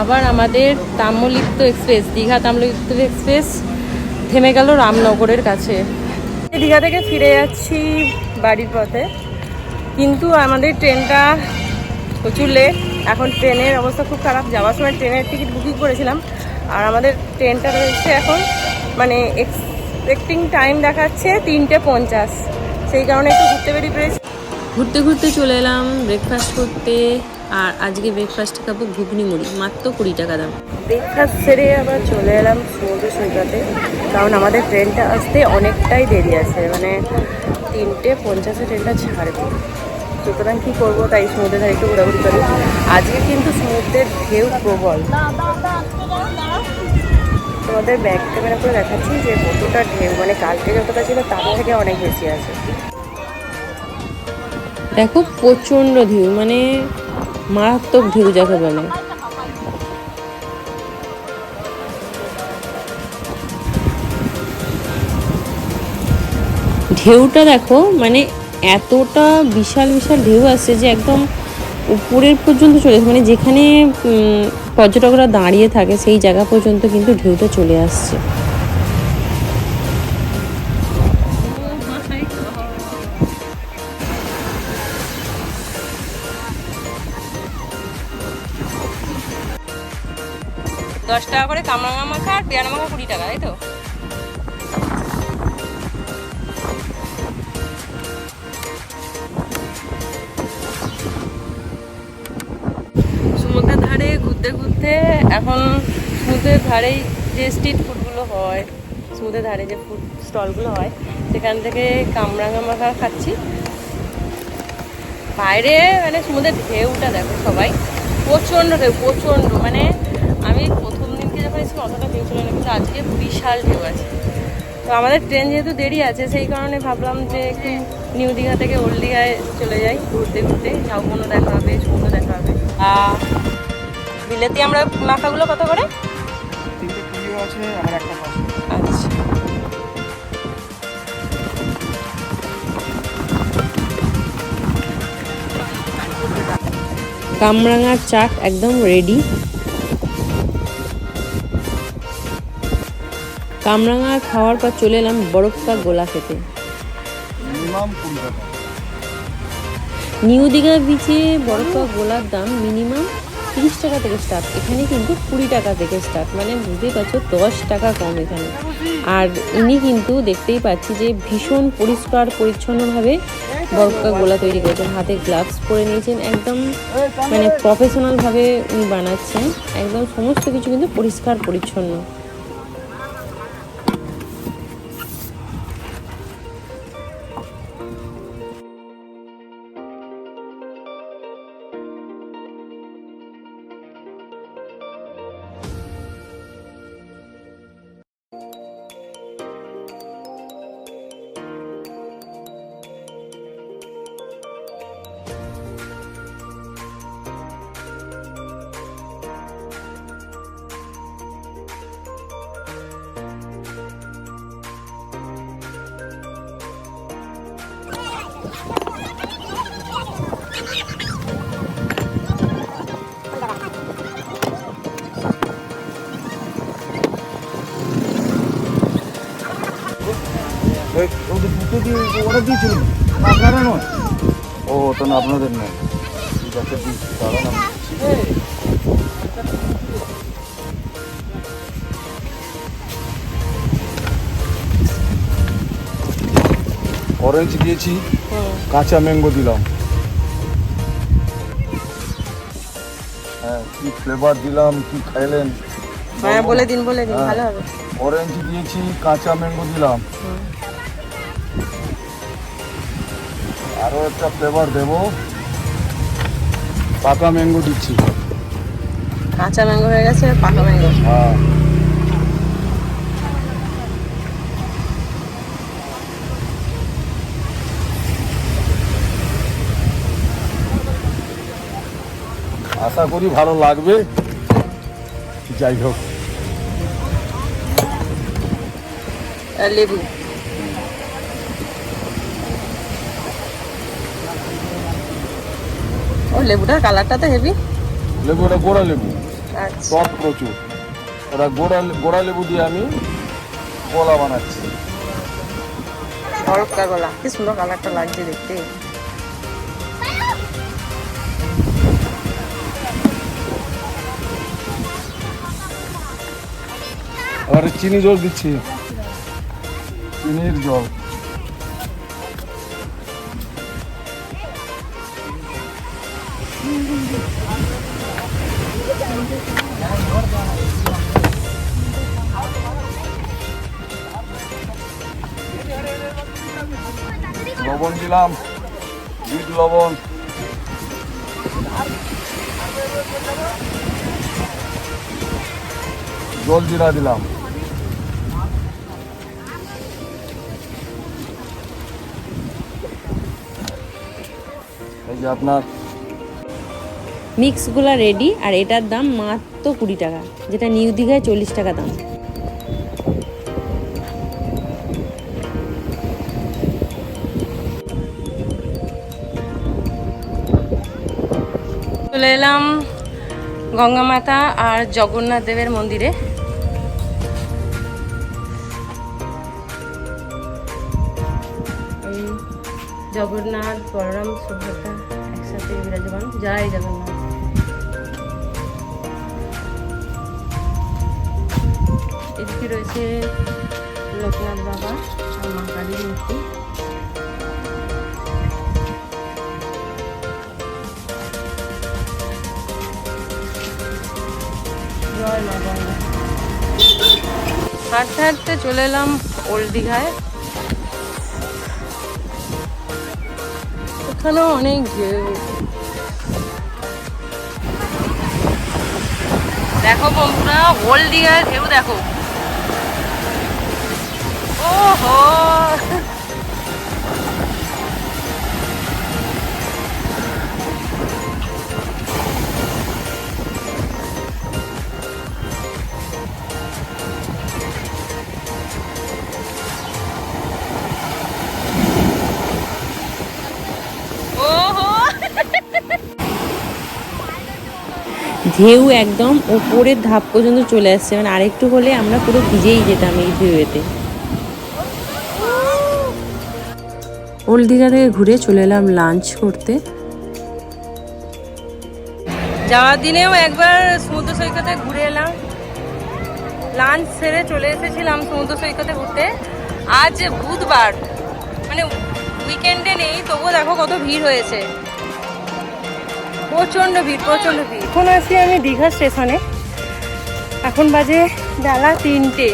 আবার আমাদের Tamralipta express, Digha Tamralipta express থেমে গেল রামনগরের কাছে। দীঘা থেকে ফিরে যাচ্ছি বাড়ির পথে। কিন্তু আমাদের ট্রেনটা প্রচুর লেট এখন ট্রেনের অবস্থা খুব খারাপ। যাওয়ার সময় ট্রেনের টিকিট বুকিং করেছিলাম। আর আমাদের ট্রেনটা রয়েছে এখন মানে এক্সপেক্টিং টাইম দেখাচ্ছে তিনটে পঞ্চাশ। সেই কারণে একটু ঘুরতে বেরিয়ে পড়েছি। ঘুরতে ঘুরতে চলে এলাম ব্রেকফাস্ট করতে। আর আজকে ব্রেকফাস্টে খাব ঘুগনি মুড়ি মাত্র কুড়ি টাকা দাম। ব্রেকফাস্ট সেরে আবার চলে এলাম সমুদ্র সৈকতে কারণ আমাদের ট্রেনটা আসতে অনেকটাই দেরি আছে মানে তিনটে পঞ্চাশে ট্রেনটা ছাড়বে। সুতরাং কী করব তাই সমুদ্রের ধারে একটু ঘোরাঘুরি করি। আজকে কিন্তু সমুদ্রের ঢেউ প্রবল। তোমাদের ব্যাক ক্যামেরা করে দেখাচ্ছি যে কতটা ঢেউ মানে কালকে যতটা ছিল তার থেকে অনেক বেশি আছে। দেখো প্রচণ্ড ঢেউ মানে মারাত্মক ঢেউ যাকে বলে। ঢেউটা দেখো মানে এতটা বিশাল বিশাল ঢেউ আসছে যে একদম উপরের পর্যন্ত চলে মানে যেখানে পর্যটকরা দাঁড়িয়ে থাকে, সেই জায়গা পর্যন্ত কিন্তু ঢেউটা চলে আসছে। দশ টাকা করে কামরাঙা মাখা আর পেয়ারা মাখা কুড়ি টাকা, তাই তো? সমুদ্রের ধারে ঘুরতে ঘুরতে এখন সমুদ্রের ধারেই যে স্ট্রিট ফুডগুলো হয়, সমুদ্রের ধারে যে ফুড স্টলগুলো হয়, সেখান থেকে কামরাঙা মাখা খাচ্ছি। বাইরে মানে সমুদ্রের ঢেউটা দেখো সবাই, প্রচণ্ড ঢেউ, প্রচণ্ড মানে আমি এসেছি অতটা ঢেউ ছিল না কিন্তু আজকে বিশাল ঢেউ আছে। তো আমাদের ট্রেন যেহেতু দেরি আছে সেই কারণে ভাবলাম যে একটু নিউ দীঘা থেকে ওল্ড দীঘায় চলে যাই ঘুরতে ঘুরতে। ঝাউবনও দেখা হবে সমুদ্র দেখা হবে। বিলেতি আমরা মাখাগুলো কত করে? আছে আমার একটা আচ্ছা। কামরাঙার চাট একদম রেডি কামরাঙা খাওয়ার পর চলে এলাম বরফকা গোলা খেতে। নিউ দীঘা বিচে বরফা গোলার দাম মিনিমাম তিরিশ টাকা থেকে স্টার্ট এখানে কিন্তু কুড়ি টাকা থেকে স্টার্ট মানে বুঝতেই পারছ দশ টাকা কম এখানে। আর ইনি কিন্তু দেখতেই পাচ্ছি যে ভীষণ পরিষ্কার পরিচ্ছন্নভাবে বরফকা গোলা তৈরি করেছেন। হাতে গ্লাভস পরে নিয়েছেন একদম মানে প্রফেশনালভাবে উনি বানাচ্ছেন। একদম সমস্ত কিছু কিন্তু পরিষ্কার পরিচ্ছন্ন। অর্ডার দিয়েছিল আপনারা নয় ও তো না আপনাদের নয়। ঠিক অরেঞ্জ দিয়েছি কাঁচা ম্যাঙ্গো দিলাম। হ্যাঁ কি ফ্লেভার দিলাম কি খাইলেন? হ্যাঁ বলে দিন বলে দিন ভালো হবে। অরেঞ্জ দিয়েছি কাঁচা ম্যাঙ্গো দিলাম। আরও একটা ফ্লেভার দেবো। পাকা ম্যাঙ্গো দিচ্ছি। কাঁচা ম্যাঙ্গো হয়ে গেছে পাকা ম্যাঙ্গো। হ্যাঁ। আশা করি ভালো লাগবে। যাই হোক। লেবু। ও লেবুটার কালারটা তো হেভি। লেবু ওটা গোড়া লেবু। আচ্ছা। টক প্রচুর। ওরা গোড়া গোড়া লেবু দিয়ে আমি বানাচ্ছি। গলা। কি সুন্দর কালারটা লাগছে দেখতে। আর চিনি জল দিচ্ছি। চিনির জল। লবণ দিলাম। বিট লবণ। জল জিরা দিলাম। যে আপনার মিক্সগুলো রেডি আর এটার দাম মাত্র কুড়ি টাকা, যেটা নিউ দীঘায় চল্লিশ টাকা দাম। চলে এলাম গঙ্গা মাতা আর জগন্নাথ দেবের মন্দিরে। জগন্নাথ, বলরাম, সুভদ্রা। বিরাজমান জয় জগন্নাথ এদিকে রয়েছে লোকনাথ বাবা আর মা কালীর মূর্তি। হাঁটতে হাঁটতে চলে এলাম ওল্ড দীঘায়। ওখানেও অনেক ঢেউ দেখো বন্ধুরা ওল্ড ঢেউ দেখো। ও ওহো! ঢেউ একদম ওপরের ধাপ পর্যন্ত চলে আসছে। মানে আরেকটু হলে আমরা পুরো ভিজেই যেতাম এই ঢেউয়েতে। ওল্ড দীঘা থেকে ঘুরে চলে এলাম লাঞ্চ করতে। যাওয়ার দিনেও একবার সমুদ্র সৈকতে ঘুরে এলাম। লাঞ্চ সেরে চলে এসেছিলাম সমুদ্র সৈকতে ঘুরতে। আজ বুধবার। মানে উইকেন্ডে নেই, তবুও দেখো কত ভিড় হয়েছে। প্রচণ্ড ভিড় প্রচণ্ড ভিড়। এখন আছি আমি দীঘা স্টেশনে। এখন বাজে বেলা তিনটে।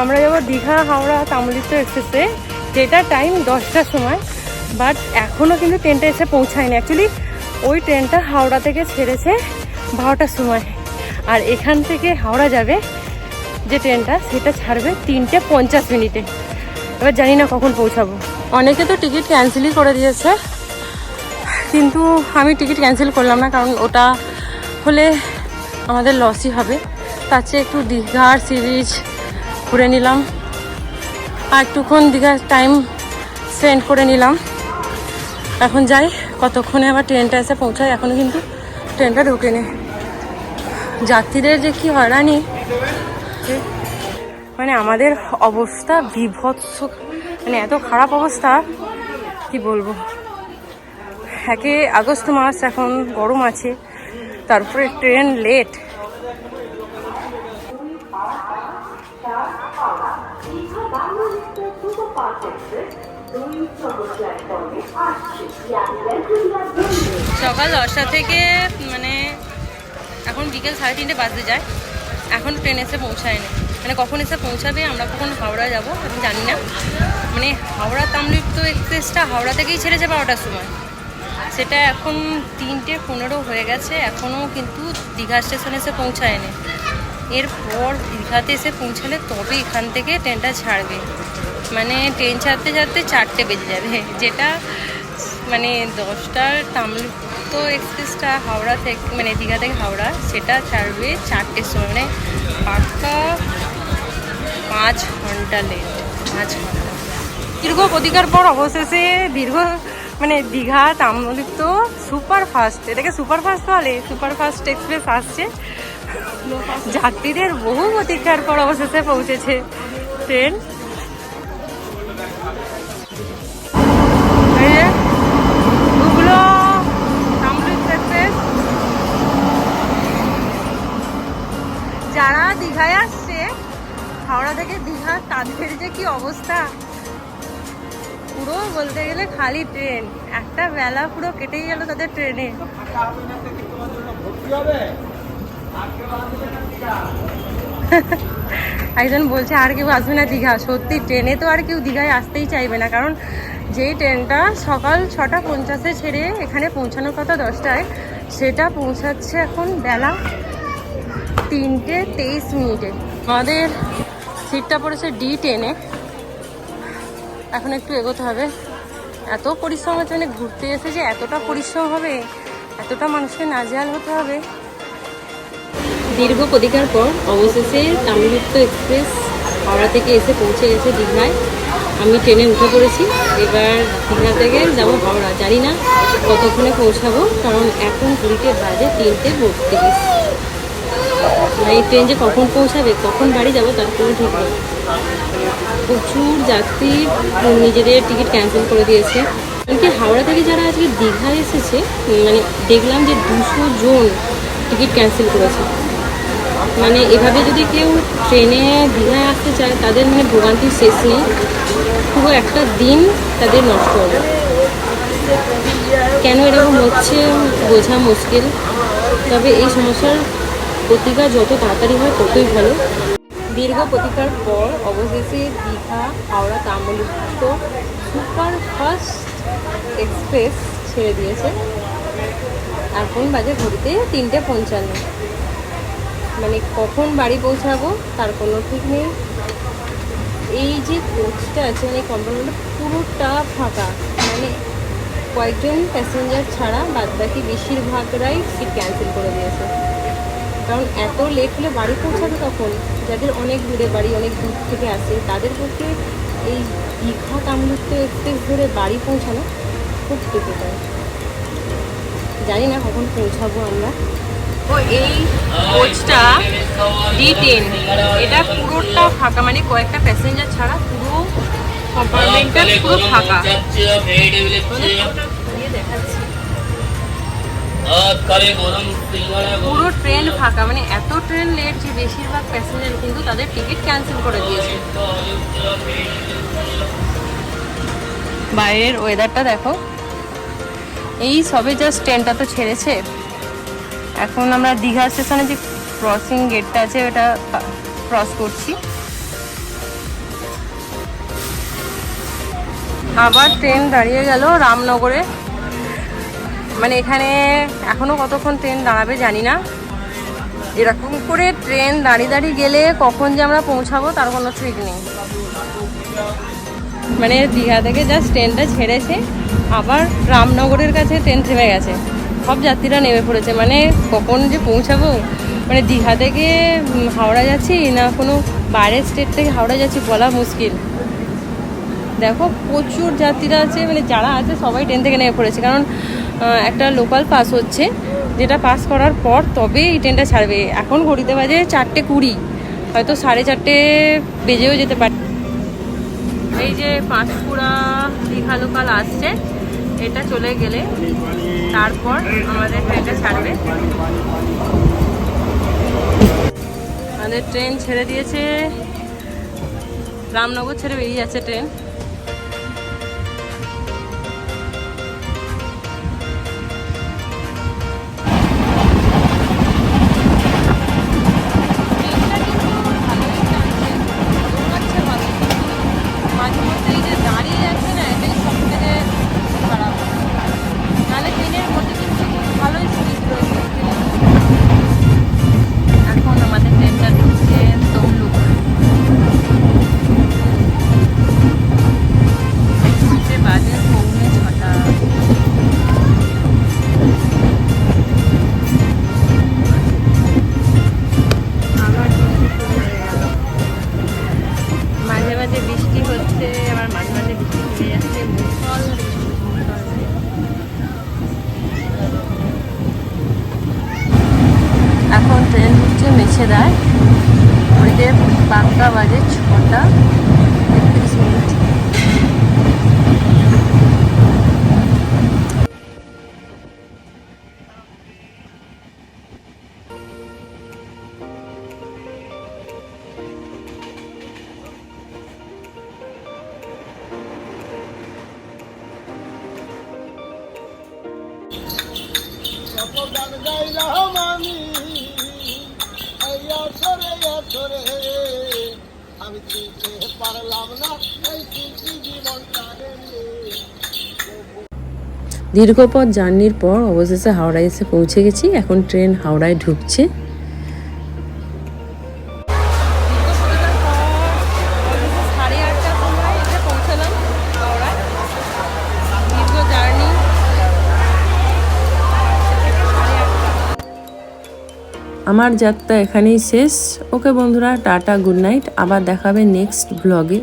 আমরা যাব দীঘা হাওড়া তামলিত এক্সপ্রেসে যেটা টাইম দশটার সময়। বাট এখনও কিন্তু ট্রেনটা এসে পৌঁছায়নি। অ্যাকচুয়ালি ওই ট্রেনটা হাওড়া থেকে ছেড়েছে বারোটার সময়। আর এখান থেকে হাওড়া যাবে যে ট্রেনটা সেটা ছাড়বে তিনটে পঞ্চাশ মিনিটে। এবার জানি না কখন পৌঁছাবো। অনেকে তো টিকিট ক্যান্সেলই করে দিয়েছে। কিন্তু আমি টিকিট ক্যান্সেল করলাম না, কারণ ওটা হলে আমাদের লসই হবে। তার চেয়ে একটু দীঘার সিরিজ ঘুরে নিলাম। আর একটুক্ষণ দীঘার টাইম স্পেন্ড করে নিলাম। এখন যাই, কতক্ষণে আবার ট্রেনটা এসে পৌঁছায় এখনও কিন্তু ট্রেনটা ঢুকেনি। যাত্রীদের যে কি হয়রানি। মানে আমাদের অবস্থা বিভৎস। মানে এত খারাপ অবস্থা, কি বলব? একে আগস্ট মাস এখন গরম আছে, তারপরে ট্রেন লেট। সকাল দশটা থেকে মানে এখন বিকেল সাড়ে তিনটে বাজতে যায়। এখন ট্রেন এসে পৌঁছায়নি। মানে কখন এসে পৌঁছাবে, আমরা কখন হাওড়া যাব আমি জানি না। মানে হাওড়া তামলিপ্ত এক্সপ্রেসটা হাওড়া থেকেই ছেড়েছে বারোটার সময়। সেটা এখন তিনটে পনেরো হয়ে গেছে, এখনও কিন্তু দীঘা স্টেশনে এসে পৌঁছায়নি। এরপর দীঘাতে এসে পৌঁছালে তবে এখান থেকে ট্রেনটা ছাড়বে। মানে ট্রেন ছাড়তে ছাড়তে চারটে বেজে যাবে, যেটা মানে দশটার তামিলতো এক্সপ্রেসটা হাওড়া থেকে মানে দীঘা থেকে হাওড়া, সেটা ছাড়বে চারটের সময়। মানে পাক্কা পাঁচ ঘণ্টা লেট পাঁচ ঘণ্টা। দীর্ঘ প্রতিকার পর অবশেষে দীর্ঘ মানে দীঘা, তাম্রলিপ্ত সুপার ফাস্ট এটাকে সুপার ফাস্ট বলে? সুপার ফাস্ট এক্সপ্রেস আসছে। যাত্রীদের বহু প্রতীক্ষার পর অবশেষে পৌঁছেছে ট্রেন। যারা দীঘায় আসছে, হাওড়া থেকে দীঘা, তাদের যে কি অবস্থা? পুরো বলতে গেলে খালি ট্রেন একটা বেলা পুরো কেটেই গেল তাদের ট্রেনে একজন বলছে, আর কেউ আসবে না দীঘা। সত্যি ট্রেনে তো আর কেউ দীঘায় আসতেই চাইবে না, কারণ যেই ট্রেনটা সকাল ছটা পঞ্চাশে ছেড়ে এখানে পৌঁছানোর কথা দশটায়, সেটা পৌঁছাচ্ছে এখন বেলা তিনটে তেইশ মিনিটে। আমাদের সিটটা পড়েছে ডি টেনে এখন একটু এগোতে হবে। এত পরিশ্রম হচ্ছে মানে ঘুরতে এসে যে এতটা পরিশ্রম হবে, এতটা মানুষকে নাজেহাল হতে হবে। দীর্ঘ প্রতীক্ষার পর অবশেষে তামিলযুক্ত এক্সপ্রেস হাওড়া থেকে এসে পৌঁছে গেছে দীঘায়। আমি ট্রেনে উঠে পড়েছি। এবার দীঘা থেকে যাব হাওড়া। জানি না কতক্ষণে পৌঁছাবো, কারণ এখন ঘুরিতে বাজে তিনটে বত্রিশ। মানে এই ট্রেন যে কখন পৌঁছাবে, কখন বাড়ি যাব তার কোনো ঠিক নেই। প্রচুর যাত্রী নিজেদের টিকিট ক্যান্সেল করে দিয়েছে। এমনকি হাওড়া থেকে যারা আজকে দীঘায় এসেছে মানে দেখলাম যে দুশো জন টিকিট ক্যান্সেল করেছে। মানে এভাবে যদি কেউ ট্রেনে দীঘায় আসতে চায়, তাদের মানে ভোগান্তির শেষ নেই। পুরো একটা দিন তাদের নষ্ট হবে। কেন এরকম হচ্ছে বোঝা মুশকিল। তবে এই সমস্যার প্রতিকার যত তাড়াতাড়ি হয়, ততই ভালো। দীর্ঘ প্রতীক্ষার পর অবশেষে Digha, Howrah, Tamralipta super fast express ছেড়ে দিয়েছে। এখন বাজে ঘড়িতে তিনটে পঞ্চান্ন। মানে কখন বাড়ি পৌঁছাবো তার কোনো ঠিক নেই। এই যে কোচটা আছে মানে কম্পার্টমেন্টটা পুরোটা ফাঁকা। মানে কয়েকজন প্যাসেঞ্জার ছাড়া বাদবাকি বেশিরভাগরাই সিট ক্যান্সেল করে দিয়েছে। কারণ এত লেট হলে বাড়ি পৌঁছাবে তখন যাদের অনেক দূরে বাড়ি, অনেক দূর থেকে আসে, তাদের পক্ষে এই দীঘা কামরূপ্ত এক্সপ্রেস ধরে বাড়ি পৌঁছানো খুব ডিফিকাল্ট জানি না কখন পৌঁছাবো আমরা। এই কোচটা ডি টেন এটা পুরোটা ফাঁকা মানে কয়েকটা প্যাসেঞ্জার ছাড়া পুরো কম্পার্টমেন্টটা পুরো ফাঁকা। দেখাচ্ছি পুরো ট্রেন ফাঁকা মানে এত ট্রেন লেট যে বেশিরভাগ প্যাসেঞ্জার কিন্তু তাদের টিকিট ক্যান্সেল করে দিয়েছে। বাইরের ওয়েদারটা দেখো। এই সবে জাস্ট ট্রেনটা তো ছেড়েছে। এখন আমরা দীঘা স্টেশনে যে ক্রসিং গেটটা আছে ওটা ক্রস করছি। আবার ট্রেন দাঁড়িয়ে গেল রামনগরে। মানে এখানে এখনও কতক্ষণ ট্রেন দাঁড়াবে জানি না। এরকম করে ট্রেন দাঁড়িয়ে দাঁড়িয়ে গেলে কখন যে আমরা পৌঁছাবো তার কোনো ঠিক নেই। মানে দীঘা থেকে জাস্ট ট্রেনটা ছেড়েছে, আবার রামনগরের কাছে ট্রেন থেমে গেছে। সব যাত্রীরা নেমে পড়েছে মানে কখন যে পৌঁছাবো? মানে দীঘা থেকে হাওড়া যাচ্ছি না কোনো বাইরের স্টেট থেকে হাওড়া যাচ্ছি বলা মুশকিল। দেখো, প্রচুর যাত্রীরা আছে মানে যারা আছে সবাই ট্রেন থেকে নেমে পড়েছে। কারণ একটা লোকাল পাস হচ্ছে, যেটা পাস করার পর তবে এই ট্রেনটা ছাড়বে। এখন ঘড়িতে বাজে চারটে কুড়ি। হয়তো সাড়ে চারটে বেজেও যেতে পারে। এই যে পাঁশকুড়া দীঘা লোকাল আসছে, এটা চলে গেলে তারপর আমাদের ট্রেনটা ছাড়বে। আমাদের ট্রেন ছেড়ে দিয়েছে, রামনগর ছেড়ে বেরিয়ে যাচ্ছে ট্রেন দীর্ঘ পথ জার্নির পর অবশেষে হাওড়ায় এসে পৌঁছে গেছি। এখন ট্রেন হাওড়ায় ঢুকছে। আমার যাত্রা এখানেই শেষ। ওকে বন্ধুরা, টাটা, গুড নাইট। আবার দেখাবে নেক্সট ব্লগে